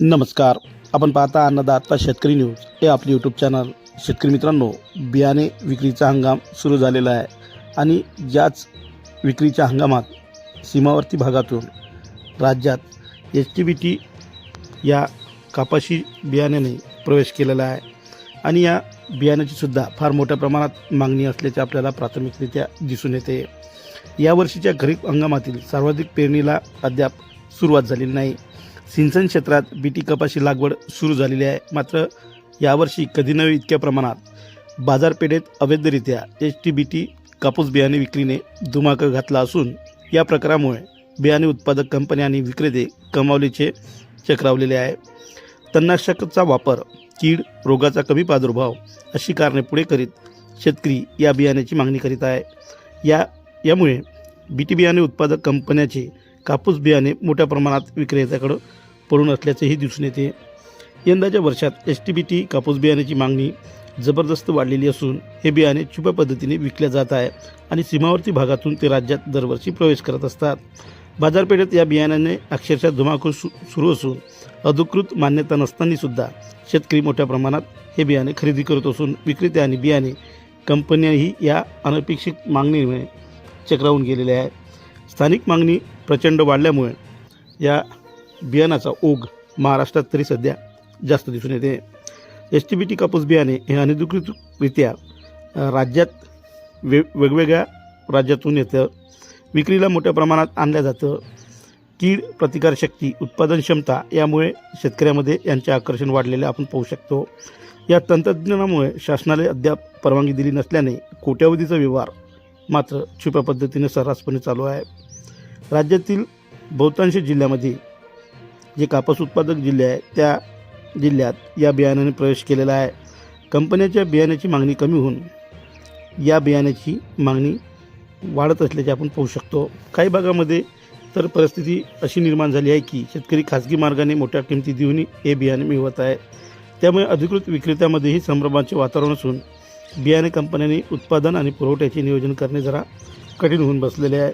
नमस्कार. आपण पाहता अन्नदाता शेतकरी न्यूज. हे आपले यूट्यूब चॅनल शेतकरी मित्रांनो बियाणे विक्रीचा हंगाम सुरू झालेला आहे. आणि याच विक्रीच्या हंगामात सीमावर्ती भागातून राज्यात एच टी बी टी या कापाशी बियाण्याने प्रवेश केलेला आहे. आणि या बियाण्याची सुद्धा फार मोठ्या प्रमाणात मागणी असल्याचे आपल्याला प्राथमिकरित्या दिसून येते. यावर्षीच्या खरीप हंगामातील सर्वाधिक पेरणीला अद्याप सुरुवात झालेली नाही. सिंचन क्षेत्रात बीटी कपाशी लागवड सुरू झालेली आहे. मात्र यावर्षी कधी नव्हे इतक्या प्रमाणात. बाजारपेठेत अवैधरित्या एच टी बी टी कापूस बियाणे विक्रीने धुमाकूळ घातला असून या प्रकारामुळे बियाणे उत्पादक कंपन्या आणि विक्रेते कमावलीचे चक्रावलेले आहे. तणनाशकाचा वापर कीड रोगाचा कमी प्रादुर्भाव अशी कारणे पुढे करीत शेतकरी या बियाण्याची मागणी करीत आहे. या यामुळे बी टी बियाणे उत्पादक कंपन्याचे कापूस बियाणे मोठ्या प्रमाणात विक्रेत्याकडं पडून असल्याचेही दिसून येते. यंदाच्या वर्षात एस टी बी टी कापूस बियाण्याची मागणी जबरदस्त वाढलेली असून हे बियाणे छुप्या पद्धतीने विकल्या जात आहे आणि सीमावर्ती भागातून ते राज्यात दरवर्षी प्रवेश करत असतात. बाजारपेठेत या बियाण्याने अक्षरशः धुमाकूळ सु सुरू असून अधिकृत मान्यता नसतानासुद्धा शेतकरी मोठ्या प्रमाणात हे बियाणे खरेदी करत असून विक्रेते आणि बियाणे कंपन्याही या अनपेक्षित मागणीमुळे चक्रावून गेलेल्या आहे स्थानिक मागणी प्रचंड वाढल्यामुळे या बियाणाचा ओघ महाराष्ट्रात तरी सध्या जास्त दिसून येते. एस टी बी टी कापूस बियाणे हे अनधिकृतरित्या राज्यात वे वेगवेगळ्या राज्यातून येतं. विक्रीला मोठ्या प्रमाणात आणलं जातं. कीड प्रतिकारशक्ती उत्पादन क्षमता यामुळे शेतकऱ्यामध्ये यांचे आकर्षण वाढलेले आपण पाहू शकतो. या तंत्रज्ञानामुळे शासनाने अद्याप परवानगी दिली नसल्याने कोट्यावधीचा व्यवहार मात्र छुप्या पद्धतीने सर्रासपणे चालू आहे. राज्यातील बहुतांश जिल्ह्यामध्ये जे कापूस उत्पादक जिल्हे आहे त्या जिल्ह्यात या बियाण्याने प्रवेश केलेला आहे. कंपन्याच्या बियाण्याची मागणी कमी होऊन या बियाण्याची मागणी वाढत असल्याचे आपण पाहू शकतो. काही भागामध्ये तर परिस्थिती अशी निर्माण झाली आहे की शेतकरी खाजगी मार्गाने मोठ्या किमती देऊनही हे बियाणे मिळवत आहे त्यामुळे अधिकृत विक्रेत्यामध्येही संभ्रमाचे वातावरण असून बियाणे कंपन्यांनी उत्पादन आणि पुरवठ्याचे नियोजन करणे जरा कठीण होऊन बसलेले आहे.